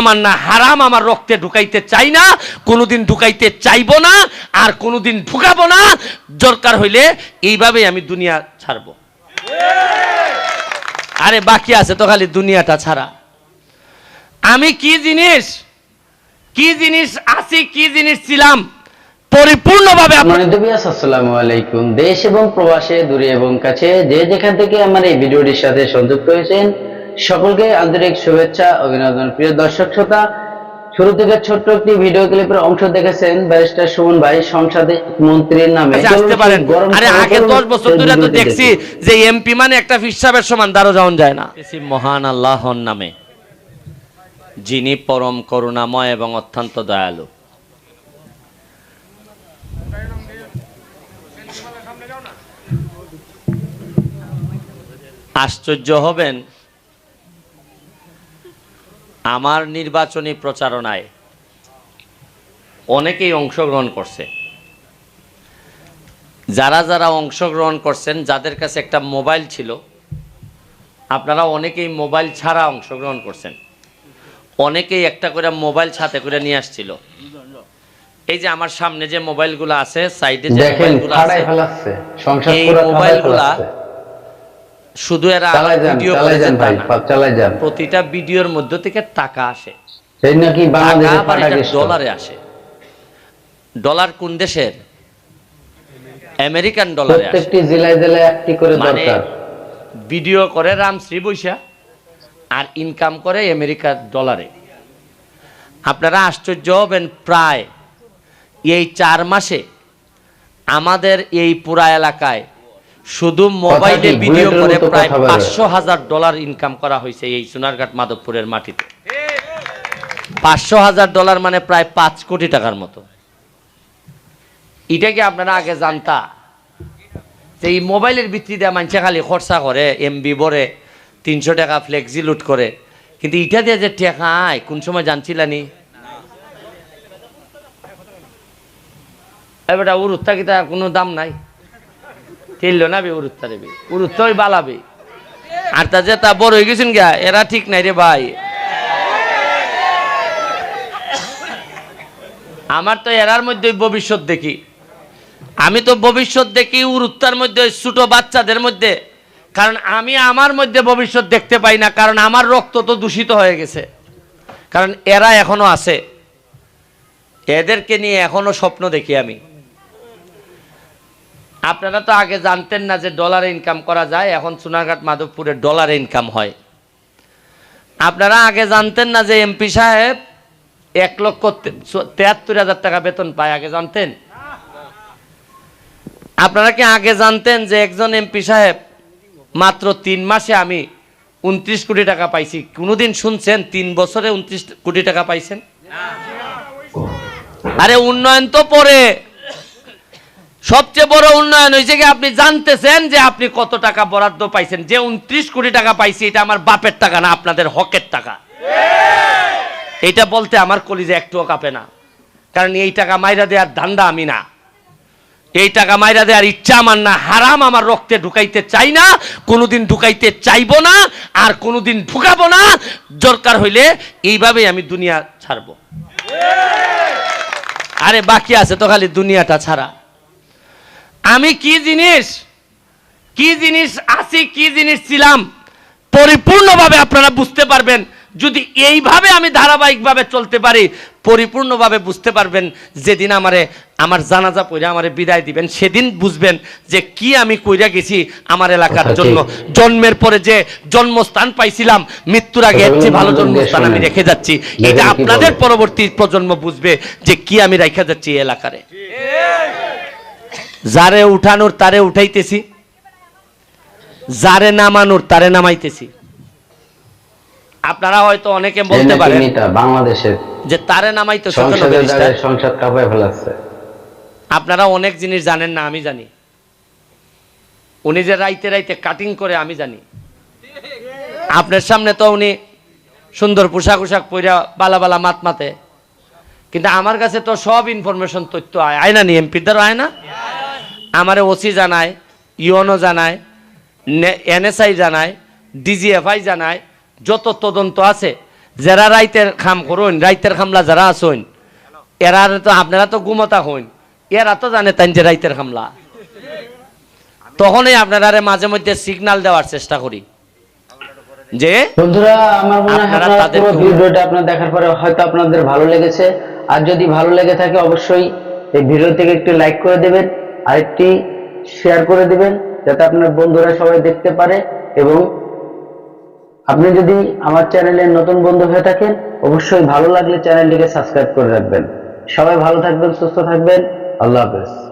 আমার না, হারাম আমার রক্তে ঢুকাইতে চাই না, কোনোদিন ঢুকাইতে চাইব না, আর কোনোদিন ঢুকাবো না। দরকার হইলে আমি দুনিয়া ছাড়বো। আরে বাকি আছে তো খালি দুনিয়াটা ছাড়া। আমি কি জিনিস কি জিনিস আছি, কি জিনিস ছিলাম, পরিপূর্ণভাবে দেশ এবং প্রবাসে, দূরে এবং কাছে, যে যেখান থেকে আমার এই ভিডিওটির সাথে সংযুক্ত হয়েছেন সকলকে আন্তরিক শুভেচ্ছা অভিনন্দন। প্রিয় দর্শক শ্রোতা শুরু থেকে ছোট্ট একটি ভিডিও ক্লিপের অংশ দেখেছেন ব্যারিস্টার সুমন ভাই সংসদে মন্ত্রীর নামে। আসতে পারেন। আরে আগে করুন, দশ বছর ধরে তো দেখছি যে এমপি মানে একটা ফিসাবের সমান দারো যাওন যায় না। মহান আল্লাহর নামে যিনি পরম করুণাময় এবং অত্যন্ত দয়ালু। আশ্চর্য হবেন আমার নির্বাচনী প্রচারণায় অনেকেই অংশগ্রহণ করছে। যারা যারা অংশগ্রহণ করছেন যাদের কাছে একটা মোবাইল ছিল আপনারা অনেকেই মোবাইল ছাড়া অংশগ্রহণ করছেন। অনেকেই একটা করে মোবাইল সাথে করে নিয়ে আসছিল। এই যে আমার সামনে যে মোবাইলগুলো আছে সাইডে যে মোবাইলগুলো আছে এই মোবাইলগুলা শুধু এরা ভিডিও চালাই যান ভাই। চালাই যান। প্রতিটা ভিডিওর মধ্য থেকে টাকা আসে। সেই নাকি বাংলাদেশে গেছে ডলারে আসে। ডলার কোন দেশের? আমেরিকান ডলারে আসে। প্রত্যেকটি জেলায় জেলায় একটি করে মানে দরকার। ভিডিও করে রামশ্রী বৈশা আর ইনকাম করে আমেরিকার ডলারে আপনারা আশ্চর্য হবেন প্রায় এই চার মাসে আমাদের এই পুরা এলাকায় শুধু মোবাইলে ভিডিও করে প্রায় পাঁচশো হাজার ডলার ইনকাম করা হয়েছে এই সোনারঘাট মাধবপুরের মাটিতে। পাঁচশো হাজার ডলার মানে প্রায় পাঁচ কোটি টাকার মতো। এটা কি আপনারা আগে জানতা? যে এই মোবাইলের ভিত্তিতে মানুষে খালি খরচা করে এমবি ভরে তিনশো টাকা ফ্লেক্সি লুট করে। কিন্তু ইটা দিয়ে যে টেকা আয় কোন সময় জানছিলানি এবারটা উরুত্তা কি তার কোনো দাম নাই। তেল না উরুত্তা দেবে। উরুত্তা ওই বালাবে। আর তা তা বড় হয়ে গেছেন গা এরা ঠিক নাই রে ভাই। আমার তো এরার মধ্যে ভবিষ্যৎ দেখি। আমি তো ভবিষ্যৎ দেখি উরুত্তার মধ্যে, ছোট বাচ্চাদের মধ্যে। কারণ আমি আমার মধ্যে ভবিষ্যৎ দেখতে পাই না, কারণ আমার রক্ত তো দূষিত হয়ে গেছে। কারণ এরা এখনও আছে। এদেরকে নিয়ে এখনও স্বপ্ন দেখি আমি। আপনারা তো আগে জানতেন না যে ডলারে ইনকাম করা যায় এখন সোনারঘাট মাধবপুরে ডলারে ইনকাম হয়। আপনারা আগে জানতেন না যে এমপি সাহেব এক লক্ষ তেয়াত্তর হাজার টাকা বেতন পায় আগে জানতেন? আপনারা কি আগে জানতেন যে একজন এমপি সাহেব মাত্র তিন মাসে আমি উনত্রিশ কোটি টাকা পাইছি? কোনোদিন শুনছেন তিন বছরে উনত্রিশ কোটি টাকা পাইছেন? আরে উন্নয়ন তো পরে। সবচেয়ে বড় উন্নয়ন হয়েছে কি আপনি জানতেছেন যে আপনি কত টাকা বরাদ্দ পাইছেন? যে উনত্রিশ কোটি টাকা পাইছি, এটা আমার বাপের টাকা না, আপনাদের হকের টাকা। এটা বলতে আমার কলিজে একটুও কাঁপে না। কারণ এই টাকা মাইরা দেওয়ার ধান্দা আমি না। এই টাকা মাইরা দেওয়ার ইচ্ছা আমার না, হারাম আমার রক্তে ঢুকাইতে চাই না, কোনোদিন ঢুকাইতে চাইব না, আর কোনোদিন ঢুকাবো না। দরকার হইলে এইভাবেই আমি দুনিয়া ছাড়বো। আরে বাকি আছে তো খালি দুনিয়াটা ছাড়া। আমি কি জিনিস কি জিনিস আছি কি জিনিস ছিলাম পরিপূর্ণভাবে আপনারা বুঝতে পারবেন। যদি এইভাবে আমি ধারাবাহিকভাবে চলতে পারি পরিপূর্ণভাবে বুঝতে পারবেন যেদিন আমারে আমার জানাজা পড়ে আমারে বিদায় দিবেন সেদিন বুঝবেন যে কি আমি কইরা গেছি আমার এলাকার আচ্ছা, জন্য। জন্মের পরে যে জন্মস্থান পাইছিলাম মৃত্যুর আগে এর চেয়ে ভালো জন্মস্থান আমি রেখে যাচ্ছি। এটা আপনাদের পরবর্তী প্রজন্ম বুঝবে যে কি আমি রেখে যাচ্ছি এই এলাকারে। যারে উঠানোর তারে উঠাইতেছি। যারে নামানোর তারে নামাইতেছি। আপনারা হয়তো অনেকে বলতে পারেন বাংলাদেশের যে তারে নামাইতে সংসদ কাঁপায় ফেলাচ্ছে। আপনারা অনেক জিনিস জানেন না আমি জানি। উনি যে রাইতে রাইতে কাটিং করে আমি জানি। আপনার সামনে তো উনি সুন্দর পোশাক পোশাক পইরা বালা বালা মাত মাতে। কিন্তু আমার কাছে তো সব ইনফরমেশন তথ্য আয় আয় না নি এমপিদের আয় না? আমারে ওসি জানায় ইউএনও জানায় এনএসআই জানায় ডিজিএফআই জানায় যত তদন্ত আছে যারা রাইতের খাম করুন রাইতের খামলা যারা আসুন এরা তো আপনারা তো ঘুমতা হইন এরা তো জানে তাই যে রাইতের খামলা। তখনই আপনারা মাঝে মধ্যে সিগন্যাল দেওয়ার চেষ্টা করি। যে বন্ধুরা আমার মনে হয় আপনারা পুরো ভিডিওটা আপনার দেখার পরে হয়তো আপনাদের ভালো লেগেছে। আর যদি ভালো লেগে থাকে অবশ্যই এই ভিডিও থেকে একটি লাইক করে দেবেন। আর একটি শেয়ার করে দিবেন, যাতে আপনার বন্ধুরা সবাই দেখতে পারে এবং আপনি যদি আমার চ্যানেলের নতুন বন্ধু হয়ে থাকেন, অবশ্যই ভালো লাগলে চ্যানেলটিকে সাবস্ক্রাইব করে রাখবেন। সবাই ভালো থাকবেন, সুস্থ থাকবেন। আল্লাহ হাফেজ।